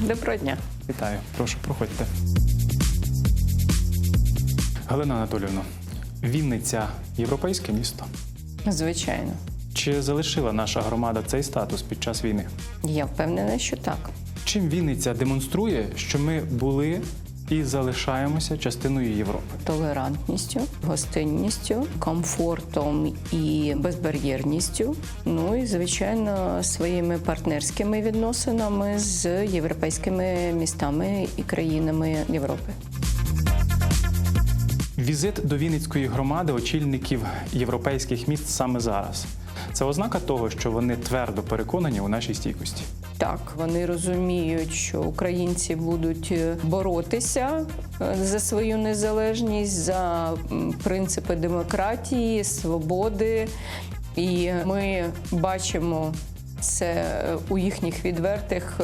Доброго дня. Вітаю, прошу, проходьте. Галина Анатолійовна, Вінниця європейське місто. Звичайно, Чи залишила наша громада цей статус під час війни? я впевнена, що так. Чим Вінниця демонструє, що ми були і залишаємося частиною Європи? Толерантністю, гостинністю, комфортом і безбар'єрністю. Ну і звичайно, своїми партнерськими відносинами з європейськими містами і країнами Європи. Візит до Вінницької громади очільників європейських міст саме зараз. Це ознака того, що вони твердо переконані у нашій стійкості. Так, вони розуміють, що українці будуть е, боротися е, за свою незалежність, за принципи демократії, свободи. І ми бачимо це е, у їхніх відвертих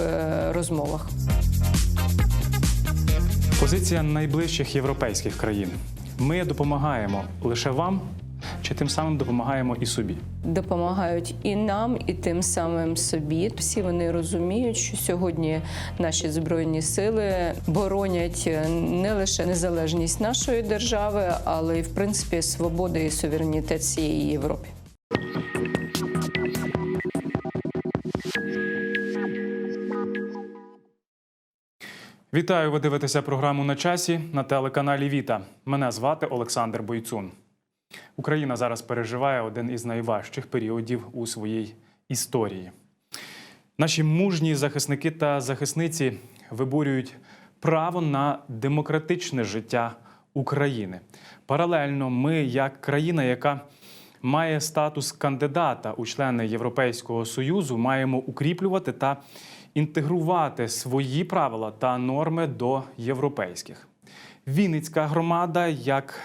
розмовах. Позиція найближчих європейських країн. Ми допомагаємо лише вам, чи тим самим допомагаємо і собі. Допомагають і нам, і тим самим собі. Всі вони розуміють, що сьогодні наші збройні сили боронять е, не лише незалежність нашої держави, але й в принципі свободу і суверенітет всієї Європи. Вітаю! Ви дивитеся програму на часі на телеканалі Віта. Мене звати Олександр Бойцун. Україна зараз переживає один із найважчих періодів у своїй історії. Наші мужні захисники та захисниці виборюють право на демократичне життя України. Паралельно, ми, як країна, яка має статус кандидата у члени Європейського союзу, маємо укріплювати та інтегрувати свої правила та норми до європейських. Вінницька громада, як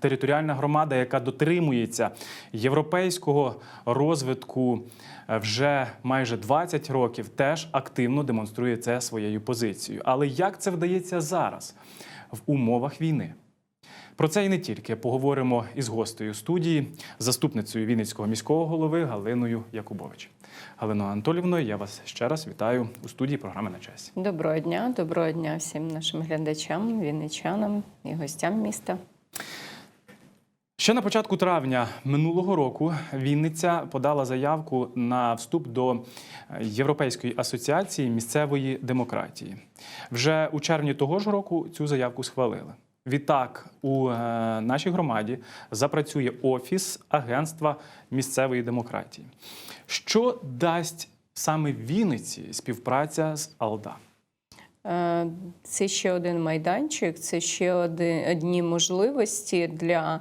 територіальна громада, яка дотримується європейського розвитку е, вже майже 20 років, теж активно демонструє це своєю позицією. Але як це вдається зараз в умовах війни? Про це і не тільки поговоримо із гостею студії, заступницею Вінницького міського голови Галиною Якубович. Галино Анатолівно, я вас ще раз вітаю у студії програми на часі. Доброго дня, доброго дня всім нашим глядачам, вінничанам і гостям міста. Ще на початку травня минулого року Вінниця подала заявку на вступ до Європейської асоціації місцевої демократії. Вже у червні того ж року цю заявку схвалили. Відтак у е, нашій громаді запрацює офіс агентства місцевої демократії. Що дасть саме Вінниці співпраця з АЛДА? Е, Це ще один майданчик, це ще одні можливості для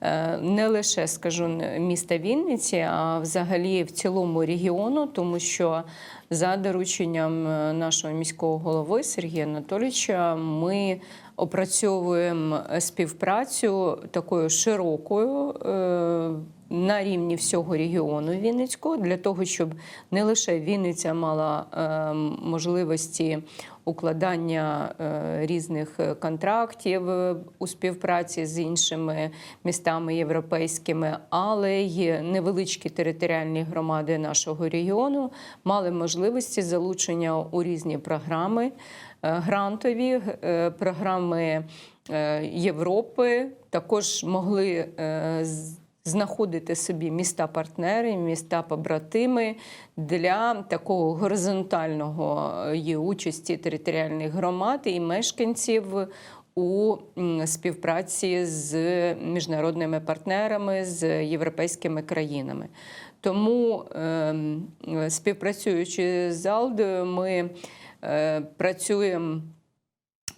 е, не лише скажу міста Вінниці, а взагалі в цілому регіону, тому що за дорученням нашого міського голови Сергія Анатолійовича ми опрацьовуємо співпрацю такою широкою. е, На рівні всього регіону Вінницького для того, щоб не лише Вінниця мала е, можливості укладання е, різних е, контрактів е, у співпраці з іншими містами європейськими, але й невеличкі територіальні громади нашого регіону мали можливості залучення у різні програми е, грантові, е, програми е, Європи. Також могли е, знаходити собі міста-партнери, міста-побратими для такого горизонтального е, участі територіальних громад і мешканців у співпраці з міжнародними партнерами, з європейськими країнами. Тому, ем, е, співпрацюючи з Алдою, ми е, працюємо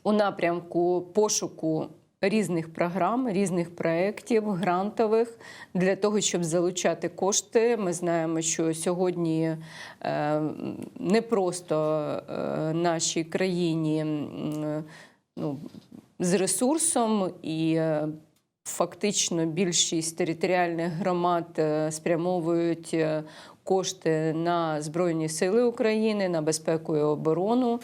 у напрямку пошуку різних програм, різних проєктів, грантових для того, щоб залучати кошти. Ми знаємо, що сьогодні е, не просто е, нашій країні ну, з ресурсом і. е, Фактично більшість територіальних громад е, спрямовують е, кошти на Збройні Сили України, на безпеку і оборону.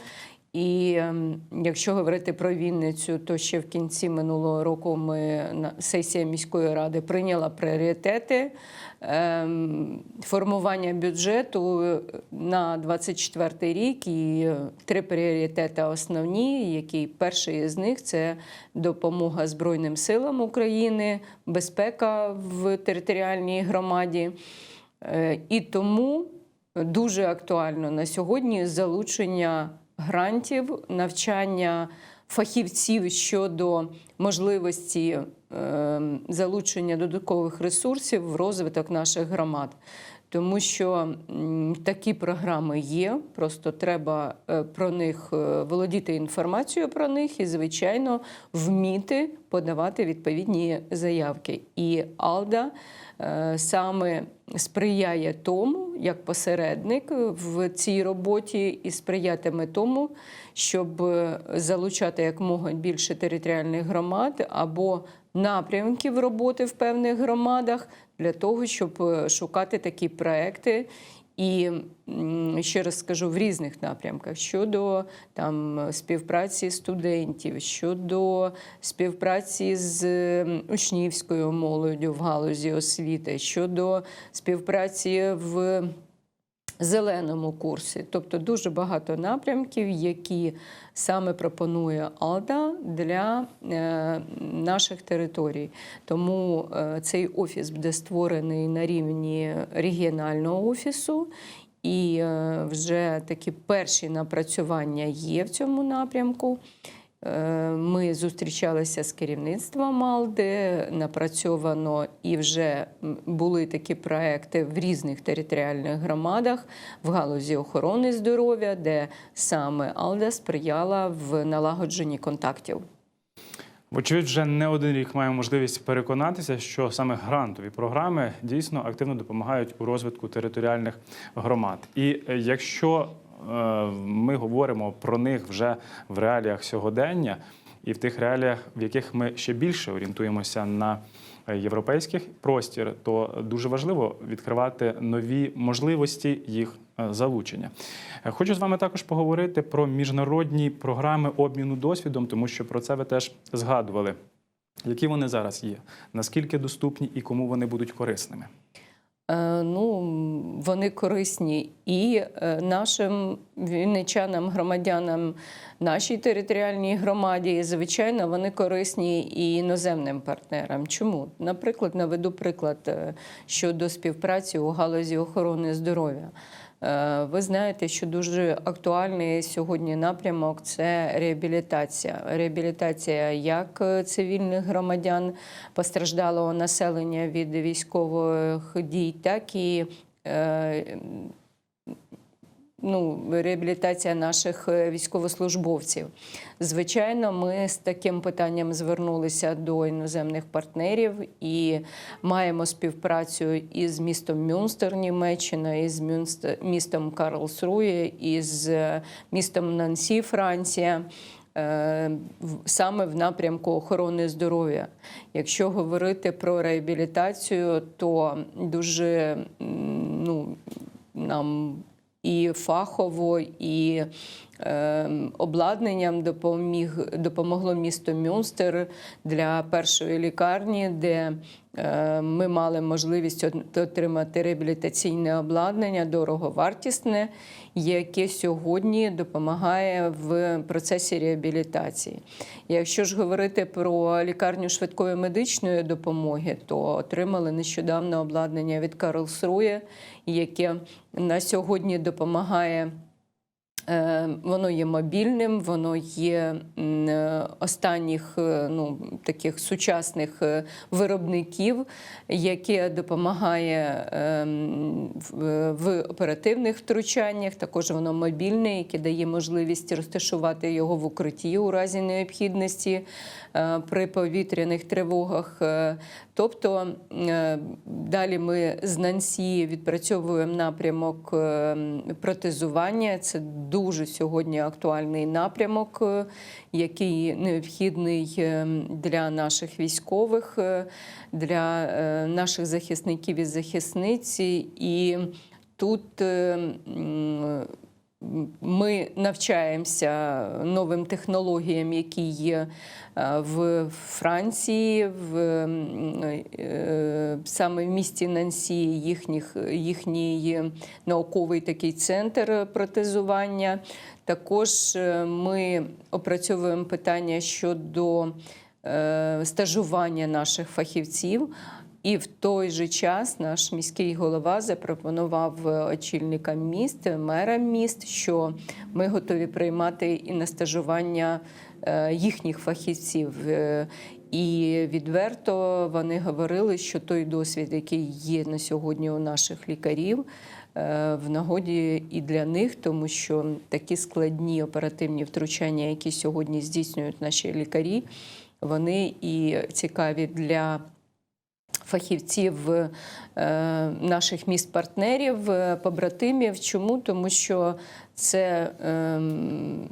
І ем, якщо говорити про Вінницю, то ще в кінці минулого року ми сесія міської ради прийняла пріоритети ем, формування бюджету на 24 рік. І е, три пріоритети основні, які перший з них це допомога Збройним силам України, безпека в територіальній громаді. Е, І тому дуже актуально на сьогодні залучення грантів, навчання фахівців щодо можливості е, залучення додаткових ресурсів в розвиток наших громад. Тому що такі програми є, просто треба е, про них е, володіти інформацією про них і, звичайно, вміти подавати відповідні заявки. І Алда е, саме сприяє тому, як посередник в цій роботі, і сприятиме тому, щоб залучати якомога більше територіальних громад або напрямків роботи в певних громадах для того, щоб е, шукати такі проекти. І ще раз скажу в різних напрямках щодо там співпраці студентів, щодо співпраці з учнівською молоддю в галузі освіти, щодо співпраці в зеленому курсі. Тобто дуже багато напрямків, які саме пропонує Алда для е, наших територій. Тому е, цей офіс буде створений на рівні регіонального офісу. І е, вже такі перші напрацювання є в цьому напрямку. Е, Ми зустрічалися з керівництвом Алди, напрацьовано і вже були такі проекти в різних територіальних громадах в галузі охорони здоров'я, де саме Алда сприяла в налагодженні контактів. Вочевидь, вже не один рік маємо можливість переконатися, що саме грантові програми дійсно активно допомагають у розвитку територіальних громад. І е, якщо ми говоримо про них вже в реаліях сьогодення і в тих реаліях, в яких ми ще більше орієнтуємося на е, європейський простір, то дуже важливо відкривати нові можливості їх е, залучення. Е, Хочу з вами також поговорити про міжнародні програми обміну досвідом, тому що про це ви теж згадували. Які вони зараз є? Наскільки доступні і кому вони будуть корисними? Е, Ну, вони корисні і е, нашим вінничанам, громадянам нашій територіальній громаді. І, звичайно, вони корисні і іноземним партнерам. Чому? Наприклад, наведу приклад е, щодо співпраці у галузі охорони здоров'я. Е, Ви знаєте, що дуже актуальний сьогодні напрямок це реабілітація. Реабілітація як е, цивільних громадян постраждалого населення від військових дій, так і е, ну, реабілітація наших е, військовослужбовців. Звичайно, ми з таким питанням звернулися до іноземних партнерів і маємо співпрацю із містом Мюнстер, Німеччина, із містом Карлсрує, із е, містом Нансі, Франція. е, Саме в напрямку охорони здоров'я. Якщо говорити про реабілітацію, то дуже ну, нам і фахово, і обладнанням допоміг, допомогло місто Мюнстер для першої лікарні, де е, ми мали можливість отримати реабілітаційне обладнання дороговартісне, яке сьогодні допомагає в процесі реабілітації. Якщо ж говорити про лікарню швидкої медичної допомоги, то отримали нещодавно обладнання від Карлсрує, яке на сьогодні допомагає. Е, Воно є мобільним, воно є е, останніх е, ну, таких сучасних виробників, яке допомагає в- оперативних втручаннях. Також воно мобільне, яке дає можливість розташувати його в укритті у разі необхідності при повітряних тривогах. Тобто е, далі ми з Нансі відпрацьовуємо напрямок е, протезування. Це дуже сьогодні актуальний напрямок, е, який необхідний для наших військових, для наших захисників і захисниць. І тут Ми навчаємося новим технологіям, які є е, в Франції, в е, саме в місті Нансі, їхніх, їхній науковий такий центр протезування. Також е, ми опрацьовуємо питання щодо стажування наших фахівців. І в той же час наш міський голова запропонував е, очільникам міст, мерам міст, що ми готові приймати і на стажування е, їхніх фахівців. Е, І відверто вони говорили, що той досвід, який є на сьогодні у наших лікарів, в нагоді і для них, тому що такі складні оперативні втручання, які сьогодні здійснюють наші лікарі, вони і цікаві для фахівців е, наших міст-партнерів, е, побратимів. Чому? Тому що це ем,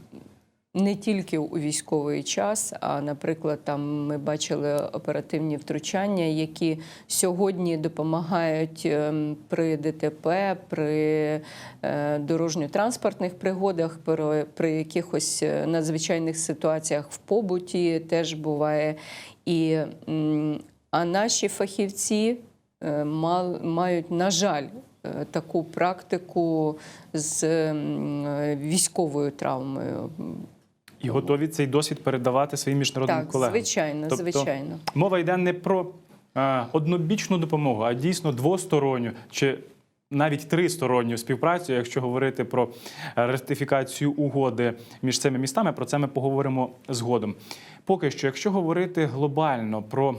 не тільки у військовий час, а, наприклад, там ми бачили оперативні втручання, які сьогодні допомагають ем, при ДТП, при е, дорожньо-транспортних пригодах, при, якихось надзвичайних ситуаціях в побуті теж буває. І, а наші фахівці е, мають, на жаль, е, таку практику з е, військовою травмою. І готові цей досвід передавати своїм міжнародним Так, колегам. звичайно, Тобто звичайно. Мова йде не про е, однобічну допомогу, а дійсно двосторонню чи навіть тристоронню співпрацю, якщо говорити про ратифікацію угоди між цими містами. Про це ми поговоримо згодом. Поки що, якщо говорити глобально про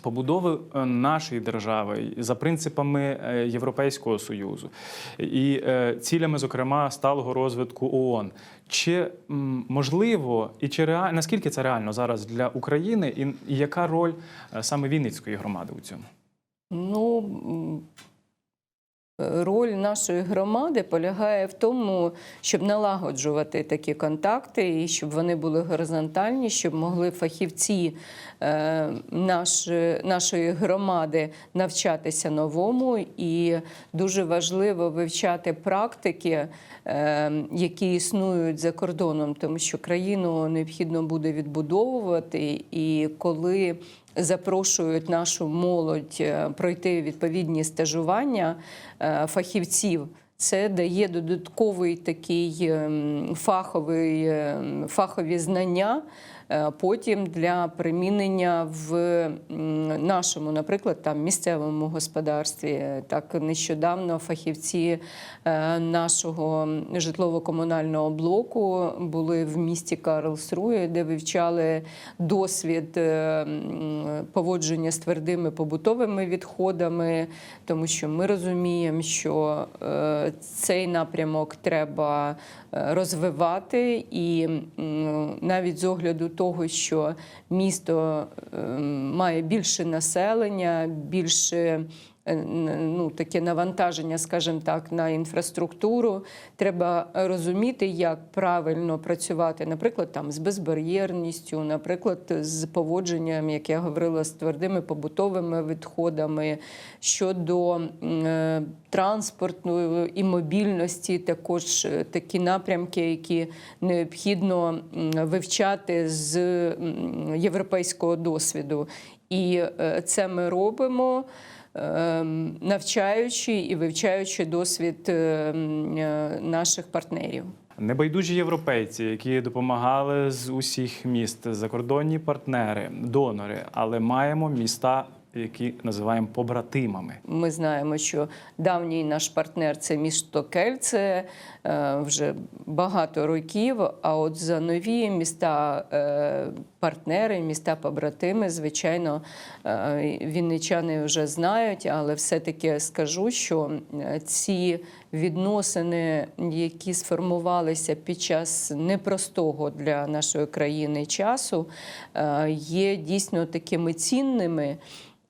побудови е, нашої держави за принципами е, Європейського союзу і е, цілями, зокрема, сталого розвитку ООН. Чи можливо і чи реально наскільки це реально зараз для України, і, яка роль саме Вінницької громади у цьому? Ну, роль нашої громади полягає в тому, щоб налагоджувати такі контакти і щоб вони були горизонтальні, щоб могли фахівці е, наш, нашої громади навчатися новому. І дуже важливо вивчати практики, е, які існують за кордоном, тому що країну необхідно буде відбудовувати. І коли запрошують нашу молодь е, пройти відповідні стажування е, фахівців. Це дає додатковий такий ем, фаховий, ем, фахові знання потім для примінення в нашому, наприклад, там місцевому господарстві. Так нещодавно фахівці е, нашого житлово-комунального блоку були в місті Карлсрує, де вивчали досвід е, поводження з твердими побутовими відходами, тому що ми розуміємо, що е, цей напрямок треба е, розвивати, і навіть з огляду того, що місто е, має більше населення, більше ну, таке навантаження, скажімо так, на інфраструктуру. Треба розуміти, як правильно працювати, наприклад, там з безбар'єрністю, наприклад, з поводженням, як я говорила, з твердими побутовими відходами щодо е, транспорту і мобільності, також е, такі напрямки, які необхідно вивчати з європейського досвіду. І е, це ми робимо. Ем, Навчаючи і вивчаючи досвід е, м, е, наших партнерів. Небайдужі європейці, які допомагали з усіх міст, закордонні партнери, донори, але маємо міста, які називаємо побратимами. Ми знаємо, що давній наш партнер це місто Кельце е, вже багато років. А от за нові міста е, партнери, міста побратими, звичайно, е, вінничани вже знають, але все-таки скажу, що ці відносини, які сформувалися під час непростого для нашої країни часу, е, є дійсно такими цінними.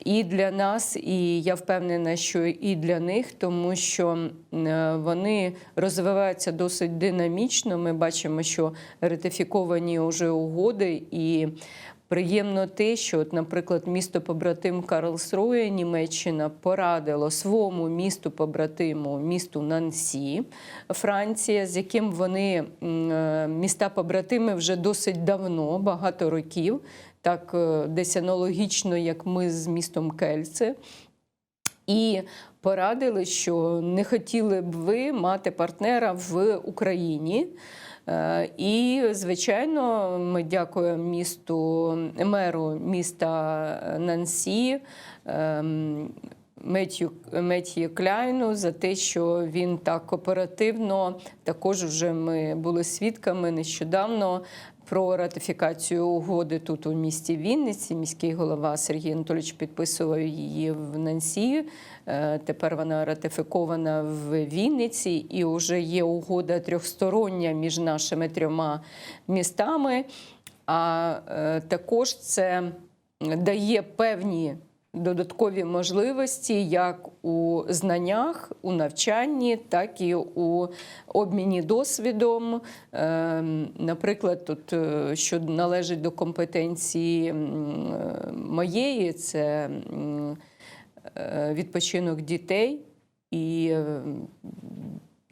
І для нас, і я впевнена, що і для них, тому що е, вони розвиваються досить динамічно. Ми бачимо, що ратифіковані вже угоди, і Приємно те, що, от, наприклад, місто побратим Карлсрує, Німеччина порадило своєму місту побратиму, місту Нансі, Франція, з яким вони е, міста побратими вже досить давно, багато років, так е, десь аналогічно, як ми з містом Кельце. І порадили, що не хотіли б ви мати партнера в Україні. Е, І, звичайно, ми дякуємо місту меру міста Нансі. Метью Меттю, Кляйну за те, що він так оперативно, також вже ми були свідками нещодавно про ратифікацію угоди тут у місті Вінниці. Міський голова Сергій Анатолійович підписував її в Нансі. Е, Тепер вона ратифікована в Вінниці, і вже є угода трьохстороння між нашими трьома містами. А е, також це дає певні додаткові можливості як у знаннях, у навчанні, так і у обміні досвідом. Е, Наприклад, тут, е, що належить до компетенції е, моєї, це е, відпочинок дітей. І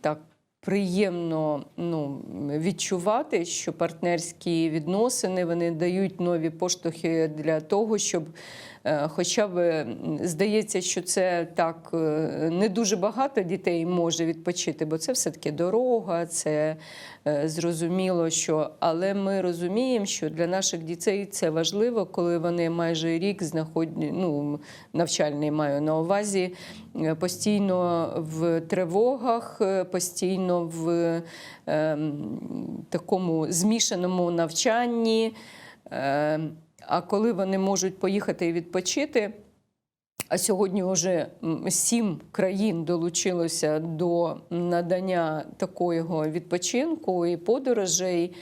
так приємно ну, відчувати, що партнерські відносини вони дають нові поштовхи для того, щоб хоча б здається, що це так е, не дуже багато дітей може відпочити, бо це все-таки дорога, це е, зрозуміло, що але ми розуміємо, що для наших дітей це важливо, коли вони майже рік знаходять ну, навчальний маю на увазі е, постійно в тривогах, е, постійно в ем, такому змішаному навчанні. Е, а коли вони можуть поїхати і відпочити, а сьогодні вже сім країн долучилося до надання такого відпочинку і подорожей.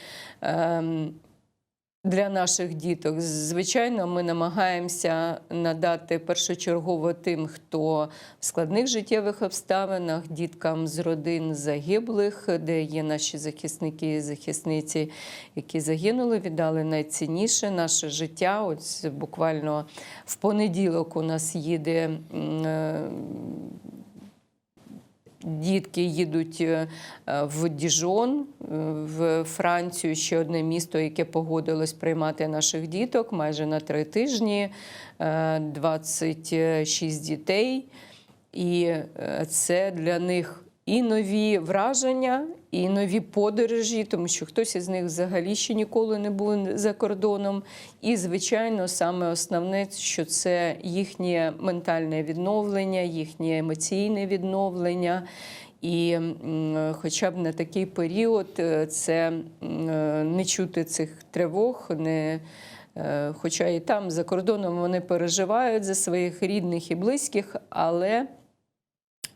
Для наших діток, звичайно, ми намагаємося надати першочергово тим, хто в складних життєвих обставинах, діткам з родин загиблих, де є наші захисники і захисниці, які загинули, віддали найцінніше наше життя. Ось буквально в понеділок у нас їде. Е, Дітки їдуть е, в Діжон, е, в Францію, ще одне місто, яке погодилось приймати наших діток майже на три тижні, е, 26 дітей. І е, це для них і нові враження, і нові подорожі, тому що хтось із них взагалі ще ніколи не був за кордоном. І, звичайно, саме основне, що це їхнє ментальне відновлення, їхнє емоційне відновлення. І хоча б на такий період е, це е, не чути цих тривог, не е, хоча і там за кордоном вони переживають за своїх рідних і близьких, але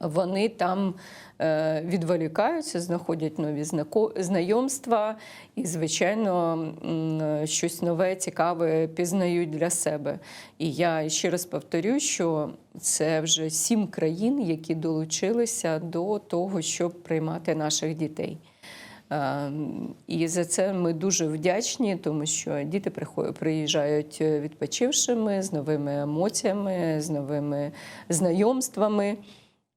вони там е, відволікаються, знаходять нові знайомства і, звичайно, щось нове, цікаве пізнають для себе. І я ще раз повторю, що це вже сім країн, які долучилися до того, щоб приймати наших дітей. Е, І за це ми дуже вдячні, тому що діти приїжджають е, відпочившими з новими емоціями, з новими знайомствами.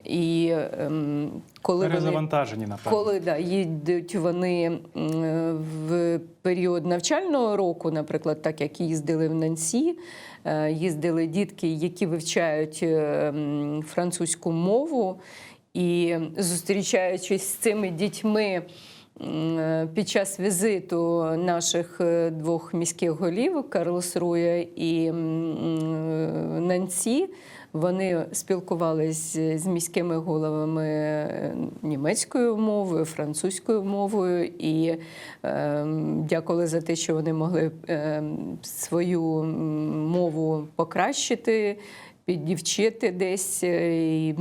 І ем, коли вони Перезавантажені, напевно. коли да, їдуть вони в період навчального року, наприклад, так як їздили в Нансі, е, їздили дітки, які вивчають е, французьку мову, і зустрічаючись з цими дітьми. е, Під час візиту наших е, двох міських голів Карлсруя і м, Нансі, вони спілкувалися з міськими головами е, німецькою мовою, французькою мовою і е, дякували за те, що вони могли е, свою мову покращити, піддівчити десь. е, І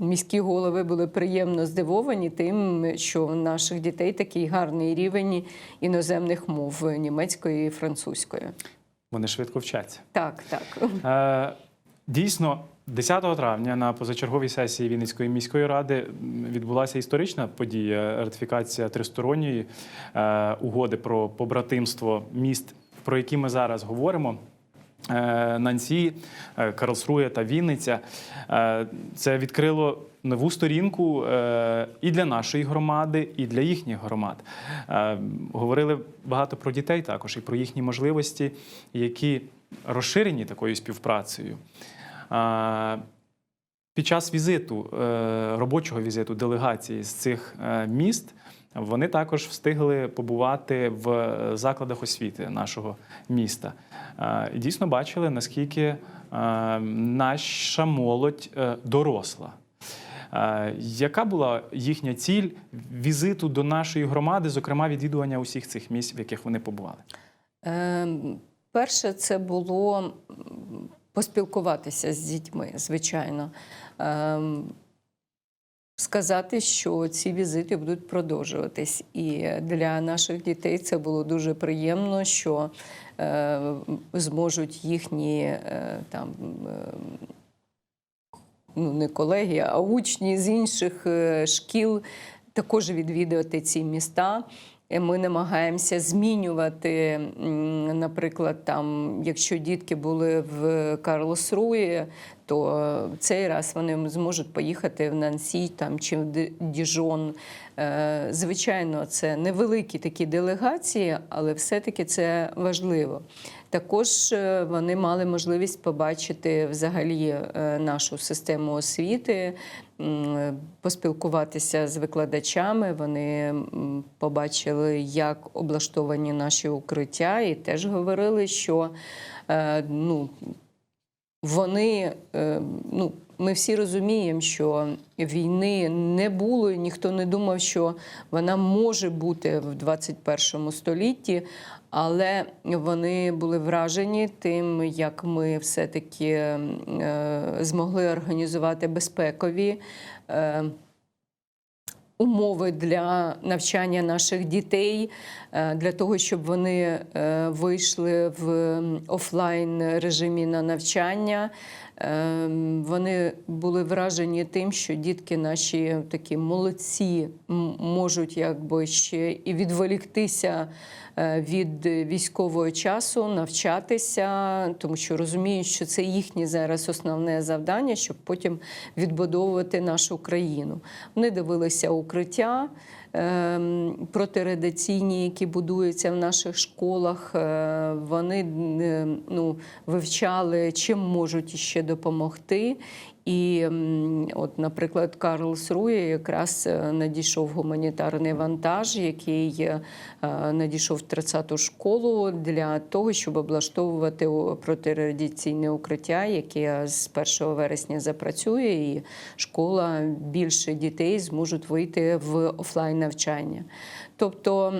міські голови були приємно здивовані тим, що у наших дітей такий гарний рівень іноземних мов німецької і французької. Вони швидко вчаться. Так, так. Дійсно, 10 травня на позачерговій сесії Вінницької міської ради відбулася історична подія ратифікація тристоронньої е, угоди про побратимство міст про які ми зараз говоримо. е, Нансі, е, Карлсрує та Вінниця. Це відкрило нову сторінку і для нашої громади, і для їхніх громад. Говорили багато про дітей також і про їхні можливості, які розширені такою співпрацею. Е, Під час візиту, е, робочого візиту делегації з цих е, міст вони також встигли побувати в закладах освіти нашого міста. Е, І дійсно бачили, наскільки е, наша молодь е, доросла. Е, Яка була їхня ціль візиту до нашої громади, зокрема відвідування усіх цих місць, в яких вони побували? Ем, Перше, це було поспілкуватися з дітьми, звичайно. Ем, Сказати, що ці візити будуть продовжуватись. І для наших дітей це було дуже приємно, що е, зможуть їхні е, там. е, Ну, не колеги, а учні з інших е, шкіл також відвідувати ці міста. Е, Ми намагаємося змінювати, наприклад, там, якщо дітки були в Карлосруї, то е, цей раз вони зможуть поїхати в Нансі там, чи в Діжон. Е, Звичайно, це невеликі такі делегації, але все-таки це важливо. Також е, вони мали можливість побачити взагалі е, нашу систему освіти, поспілкуватися з викладачами. Вони побачили, як облаштовані наші укриття, і теж говорили, що ну, вони, ну, ми всі розуміємо, що війни не було, і ніхто не думав, що вона може бути в 21 столітті, але вони були вражені тим, як ми все-таки е, змогли організувати безпекові. е, Умови для навчання наших дітей е, для того, щоб вони вийшли в офлайн режимі на навчання. Е, Вони були вражені тим, що дітки наші такі молодці можуть якби ще і відволіктися е, від військового часу, навчатися, тому що розуміють, що це їхнє зараз основне завдання, щоб потім відбудовувати нашу країну. Вони дивилися укриття. Ем, Протирадиційні, які будуються в наших школах, е, вони е, ну, вивчали, чим можуть ще допомогти. І, от, наприклад, Карлсрує якраз е, надійшов гуманітарний вантаж, який е, надійшов в 30-ту школу для того, щоб облаштовувати протирадіаційне укриття, яке з 1 вересня запрацює, і школа більше дітей зможуть вийти в офлайн навчання. Тобто.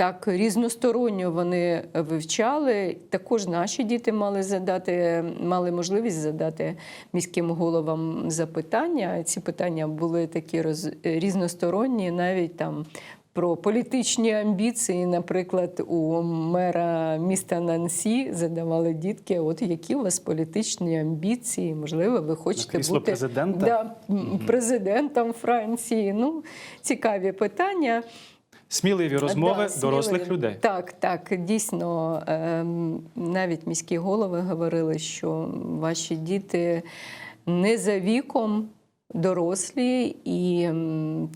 Е, так, різносторонньо вони вивчали. Також наші діти мали задати, мали можливість задати міським головам запитання. Ці питання були такі роз, різносторонні, навіть там. Про політичні амбіції, наприклад, у мера міста Нансі задавали дітки, от які у вас політичні амбіції, можливо, ви хочете бути президента? Да, президентом Франції. Ну, цікаві питання. Сміливі розмови Да, дорослих сміливі. людей. Так, так, дійсно, ем, навіть міські голови говорили, що ваші діти не за віком. Дорослі і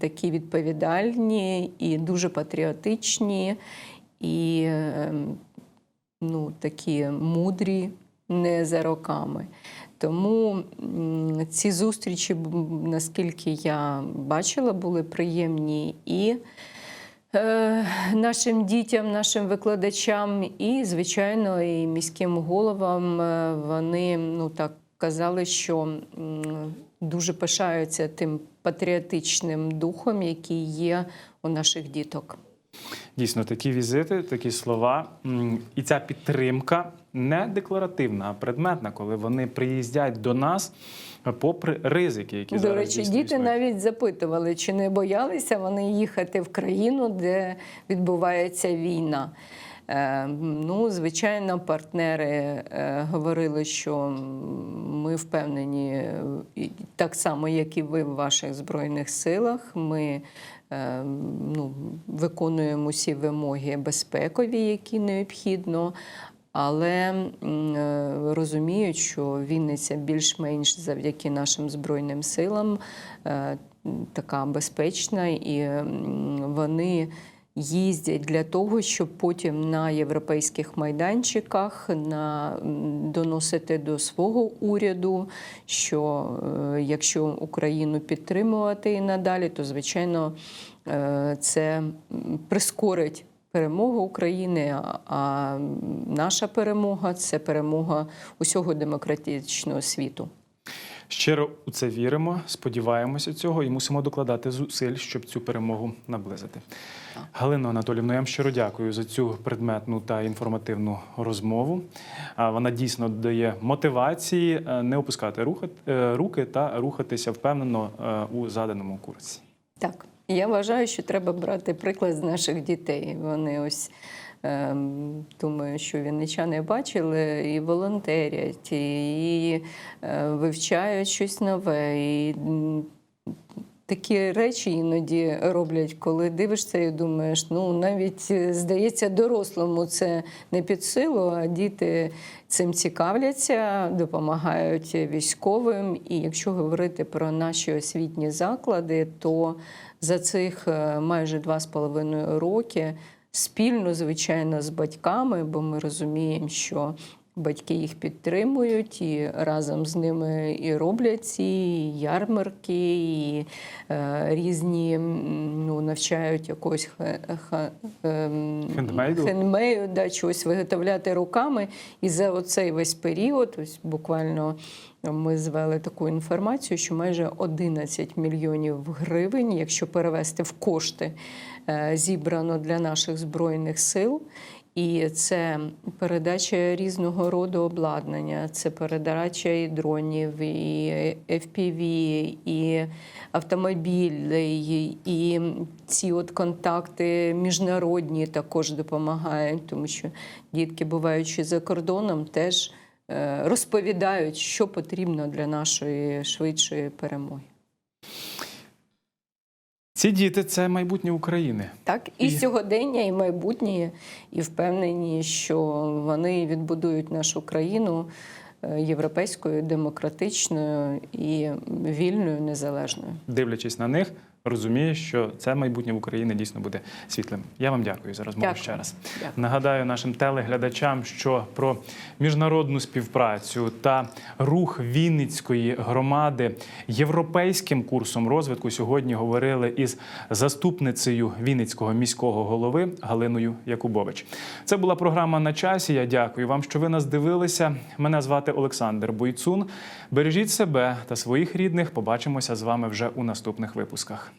такі відповідальні, і дуже патріотичні, і ем, ну, такі мудрі не за роками. Тому ці зустрічі, наскільки я бачила, були приємні і нашим дітям, нашим викладачам, і, звичайно, і міським головам. Е, Вони ну, так казали, що дуже пишаються тим патріотичним духом, який є у наших діток. Дійсно, такі візити, такі слова і ця підтримка не декларативна, а предметна, коли вони приїздять до нас попри ризики, які До зараз речі, діти існують. навіть запитували, чи не боялися вони їхати в країну, де відбувається війна. Е, Ну, звичайно, партнери е, говорили, що ми впевнені, так само, як і ви в ваших збройних силах. Ми е, ну, виконуємо усі вимоги безпекові, які необхідно. Але е, розуміють, що Вінниця більш-менш завдяки нашим збройним силам е, така безпечна, і вони їздять для того, щоб потім на європейських майданчиках на, доносити до свого уряду, що е, якщо Україну підтримувати і надалі, то звичайно це прискорить перемогу України. а- наша перемога це перемога усього демократичного світу. Щиро у це віримо, сподіваємося цього і мусимо докладати зусиль, щоб цю перемогу наблизити. Галино Анатолівно, я вам щиро дякую за цю предметну та інформативну розмову. Вона дійсно дає мотивації е, не опускати руха- е, руки та рухатися впевнено е, у заданому курсі. Так, я вважаю, що треба брати приклад з наших дітей. Вони ось ем, думаю, що вінничани бачили і волонтерять, і е, вивчають щось нове. І такі речі іноді роблять, коли дивишся і думаєш, ну навіть е, здається, дорослому це не під силу, а діти цим цікавляться, допомагають військовим. І якщо говорити про наші освітні заклади, то за цих е, майже два з половиною роки спільно, звичайно, з батьками, бо ми розуміємо, що батьки їх підтримують і разом з ними і роблять ці ярмарки, і е, різні ну, навчають якогось ха, ха, ем, Хендмейду? хендмейду, да, чогось виготовляти руками. І за оцей весь період, ось буквально ми звели таку інформацію, що майже 11 мільйонів гривень, якщо перевести в кошти, е, зібрано для наших збройних сил. І це передача різного роду обладнання, це передача і дронів, і FPV, і автомобілі, і ці от контакти міжнародні також допомагають, тому що дітки, буваючи за кордоном, теж е, розповідають, що потрібно для нашої швидшої перемоги. Ці діти це майбутнє України. Так, і, І- сьогодення, і майбутнє, і впевнені, що вони відбудують нашу країну е, європейською, демократичною і вільною, незалежною. Дивлячись на них, розуміє, що це майбутнє в Україні дійсно буде світлим. Я вам дякую за розмову Дякую. ще раз. Дякую. Нагадаю нашим телеглядачам, що про міжнародну співпрацю та рух Вінницької громади європейським курсом розвитку сьогодні говорили із заступницею Вінницького міського голови Галиною Якубович. Це була програма на часі. Я дякую вам, що ви нас дивилися. Мене звати Олександр Бойцун. Бережіть себе та своїх рідних. Побачимося з вами вже у наступних випусках.